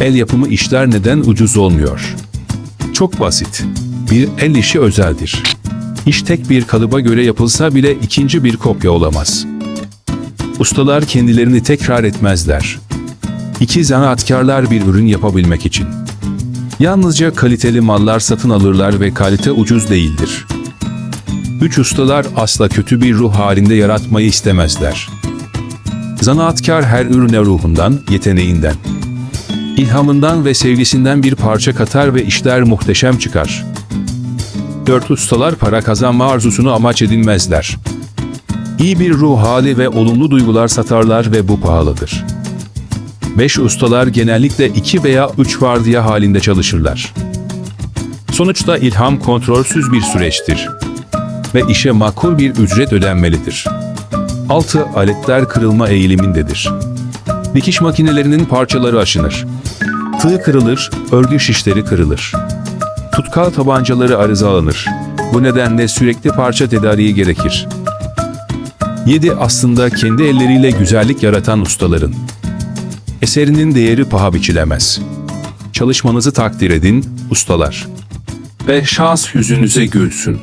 El yapımı işler neden ucuz olmuyor? Çok basit. Bir el işi özeldir. İş tek bir kalıba göre yapılsa bile ikinci bir kopya olamaz. Ustalar kendilerini tekrar etmezler. İki zanaatkarlar bir ürün yapabilmek için. Yalnızca kaliteli mallar satın alırlar ve kalite ucuz değildir. Üç ustalar asla kötü bir ruh halinde yaratmayı istemezler. Zanaatkar her ürüne ruhundan, yeteneğinden, ilhamından ve sevgisinden bir parça katar ve işler muhteşem çıkar. Dört ustalar para kazanma arzusunu amaç edinmezler. İyi bir ruh hali ve olumlu duygular satarlar ve bu pahalıdır. Beş ustalar genellikle iki veya üç vardiya halinde çalışırlar. Sonuçta ilham kontrolsüz bir süreçtir ve işe makul bir ücret ödenmelidir. 6. Aletler kırılma eğilimindedir. Dikiş makinelerinin parçaları aşınır. Tığ kırılır, örgü şişleri kırılır. Tutkal tabancaları arızalanır. Bu nedenle sürekli parça tedariği gerekir. 7. Aslında kendi elleriyle güzellik yaratan ustaların. Eserinin değeri paha biçilemez. Çalışmanızı takdir edin, ustalar. Ve şans yüzünüze gülsün.